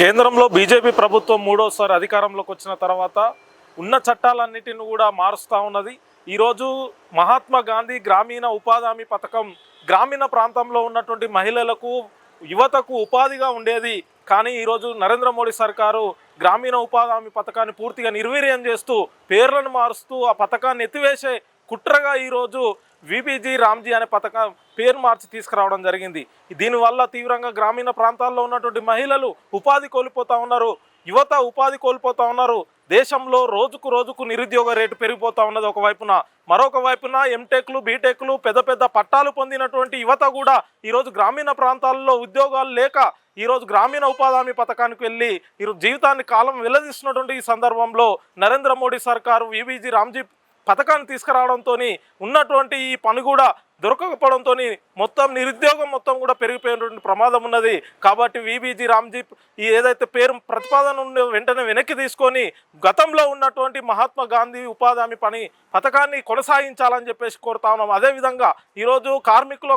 కేంద్రంలో బీజేపీ ప్రభుత్వం మూడోసారి అధికారంలోకి వచ్చిన తర్వాత ఉన్న చట్టాలన్నిటిని కూడా మారుస్తూ ఉన్నది. ఈరోజు మహాత్మా గాంధీ గ్రామీణ ఉపాధి హామీ పథకం గ్రామీణ ప్రాంతంలో ఉన్నటువంటి మహిళలకు యువతకు ఉపాధిగా ఉండేది. కానీ ఈరోజు నరేంద్ర మోడీ సర్కారు గ్రామీణ ఉపాధి హామీ పథకాన్ని పూర్తిగా నిర్వీర్యం చేస్తూ పేర్లను మారుస్తూ ఆ పథకాన్ని ఎత్తివేసే కుట్రగా ఈరోజు విబీజీ రామ్జీ అనే పథకం పేరు మార్చి తీసుకురావడం జరిగింది. దీనివల్ల తీవ్రంగా గ్రామీణ ప్రాంతాల్లో ఉన్నటువంటి మహిళలు ఉపాధి కోల్పోతూ ఉన్నారు. యువత ఉపాధి కోల్పోతూ ఉన్నారు. దేశంలో రోజుకు రోజుకు నిరుద్యోగ రేటు పెరిగిపోతూ ఉన్నది ఒకవైపున మరొక వైపున ఎంటెక్లు బీటెక్లు పెద్ద పెద్ద పట్టాలు పొందినటువంటి యువత కూడా ఈరోజు గ్రామీణ ప్రాంతాల్లో ఉద్యోగాలు లేక ఈరోజు గ్రామీణ ఉపాధి హామీ పథకానికి వెళ్ళి ఈరోజు జీవితాన్ని కాలం వెల్లదీస్తున్నటువంటి ఈ సందర్భంలో నరేంద్ర మోడీ సర్కారు విబీజీ రామ్జీ పథకాన్ని తీసుకురావడంతో ఉన్నటువంటి ఈ పని కూడా దొరకకపోవడంతో మొత్తం నిరుద్యోగం మొత్తం కూడా పెరిగిపోయినటువంటి ప్రమాదం ఉన్నది. కాబట్టి విబీజీ రామ్జీ ఈ ఏదైతే పేరు ప్రతిపాదన ఉందో వెంటనే వెనక్కి తీసుకొని గతంలో ఉన్నటువంటి మహాత్మా గాంధీ ఉపాధి హామీ పని పథకాన్ని కొనసాగించాలని చెప్పేసి కోరుతా ఉన్నాం. అదేవిధంగా ఈరోజు కార్మికుల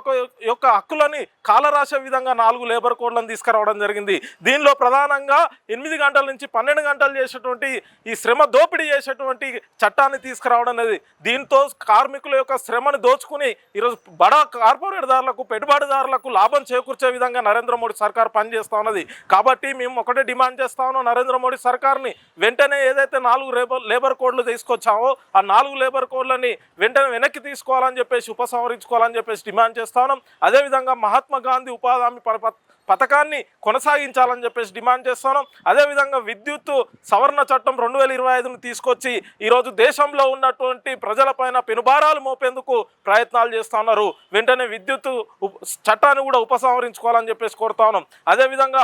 యొక్క- హక్కులని కాలరాసే విధంగా నాలుగు లేబర్ కోడ్లను తీసుకురావడం జరిగింది. దీనిలో ప్రధానంగా ఎనిమిది గంటల నుంచి పన్నెండు గంటలు చేసేటువంటి ఈ శ్రమ దోపిడీ చేసేటువంటి చట్టాన్ని తీసుకురావడం అనేది దీంతో కార్మికుల యొక్క శ్రమను దోచుకుని ఈరోజు బడా వినియోగదారులకు పెట్టుబడిదారులకు లాభం చేకూర్చే విధంగా నరేంద్ర మోడీ సర్కార్ పనిచేస్తూ ఉన్నది. కాబట్టి మేము ఒకటే డిమాండ్ చేస్తా ఉన్నాం నరేంద్ర మోడీ సర్కార్ని. వెంటనే ఏదైతే నాలుగు లేబర్ లేబర్ కోడ్లు తీసుకొచ్చామో ఆ నాలుగు లేబర్ కోడ్లని వెంటనే వెనక్కి తీసుకోవాలని చెప్పేసి ఉపసంహరించుకోవాలని చెప్పేసి డిమాండ్ చేస్తా ఉన్నాం. అదేవిధంగా మహాత్మా గాంధీ ఉపాధి హామీ పథకాన్ని కొనసాగించాలని చెప్పేసి డిమాండ్ చేస్తున్నాం. అదేవిధంగా విద్యుత్ సవరణ చట్టం రెండు వేల ఇరవై ఐదును తీసుకొచ్చి ఈరోజు దేశంలో ఉన్నటువంటి ప్రజలపైన పెనుభారాలు మోపేందుకు ప్రయత్నాలు చేస్తున్నారు వెంటనే విద్యుత్ చట్టాన్ని కూడా ఉపసంహరించుకోవాలని చెప్పేసి కోరుతా ఉన్నాం. అదేవిధంగా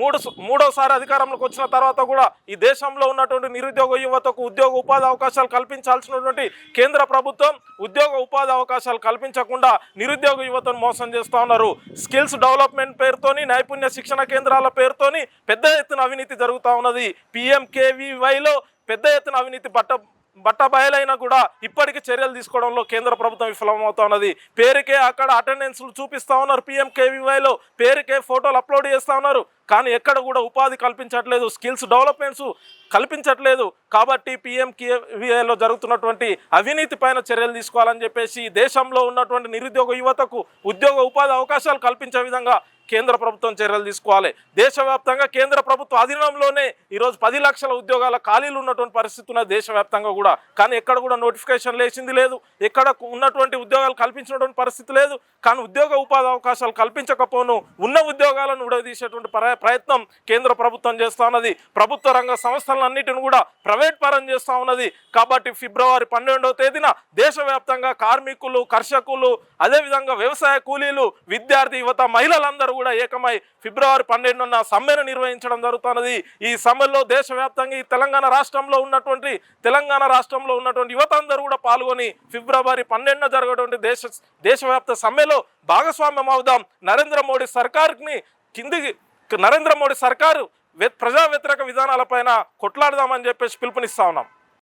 మూడు మూడోసారి అధికారంలోకి వచ్చిన తర్వాత కూడా ఈ దేశంలో ఉన్నటువంటి నిరుద్యోగ యువతకు ఉద్యోగ ఉపాధి అవకాశాలు కల్పించాల్సినటువంటి కేంద్ర ప్రభుత్వం ఉద్యోగ ఉపాధి అవకాశాలు కల్పించకుండా నిరుద్యోగ యువతను మోసం చేస్తూ ఉన్నారు. స్కిల్స్ డెవలప్మెంట్ పేరుతోని నైపుణ్య శిక్షణ కేంద్రాల పేరుతోని పెద్ద ఎత్తున అవినీతి జరుగుతూ ఉన్నది. పిఎంకేవీవైలో పెద్ద ఎత్తున అవినీతి పట్ట బట్టబయలైనా కూడా ఇప్పటికీ చర్యలు తీసుకోవడంలో కేంద్ర ప్రభుత్వం విఫలమవుతా ఉన్నది పేరుకే అక్కడ అటెండెన్స్లు చూపిస్తా ఉన్నారు. పిఎంకేవీవైలో పేరుకే ఫోటోలు అప్లోడ్ చేస్తా ఉన్నారు. కానీ ఎక్కడ కూడా ఉపాధి కల్పించట్లేదు. Skills developments కల్పించట్లేదు. కాబట్టి పిఎంకేవీఐలో జరుగుతున్నటువంటి అవినీతి పైన చర్యలు తీసుకోవాలని చెప్పేసి దేశంలో ఉన్నటువంటి నిరుద్యోగ యువతకు ఉద్యోగ ఉపాధి అవకాశాలు కల్పించే విధంగా కేంద్ర ప్రభుత్వం చర్యలు తీసుకోవాలి. దేశవ్యాప్తంగా కేంద్ర ప్రభుత్వ అధీనంలోనే ఈరోజు పది లక్షల ఉద్యోగాల ఖాళీలు ఉన్నటువంటి పరిస్థితి ఉన్నది దేశవ్యాప్తంగా కూడా. కానీ ఎక్కడ కూడా నోటిఫికేషన్ లేచింది లేదు. ఎక్కడ ఉన్నటువంటి ఉద్యోగాలు కల్పించినటువంటి పరిస్థితి లేదు. కానీ ఉద్యోగ ఉపాధి అవకాశాలు కల్పించకపోను ఉన్న ఉద్యోగాలను విడదీసేటువంటి ప్ర- ప్రయత్నం కేంద్ర ప్రభుత్వం చేస్తూ ఉన్నది. ప్రభుత్వ రంగ సంస్థలన్నిటిని కూడా ప్రైవేట్ పరం చేస్తూ ఉన్నది. కాబట్టి ఫిబ్రవరి పన్నెండవ తేదీన దేశవ్యాప్తంగా కార్మికులు కర్షకులు అదేవిధంగా వ్యవసాయ కూలీలు విద్యార్థి యువత మహిళలందరూ కూడా ఏకమై ఫిబ్రవరి పన్నెండున సమ్మెను నిర్వహించడం జరుగుతున్నది. ఈ సమ్మెలో దేశవ్యాప్తంగా ఈ తెలంగాణ రాష్ట్రంలో ఉన్నటువంటి తెలంగాణ రాష్ట్రంలో ఉన్నటువంటి యువత అందరూ కూడా పాల్గొని ఫిబ్రవరి పన్నెండున జరగటువంటి దేశ దేశవ్యాప్త సమ్మెలో భాగస్వామ్యం అవుదాం. నరేంద్ర మోడీ సర్కార్ని కిందికి నరేంద్ర మోడీ సర్కారు ప్రజా వ్యతిరేక విధానాలపైన కొట్లాడదామని చెప్పేసి పిలుపునిస్తా ఉన్నాం.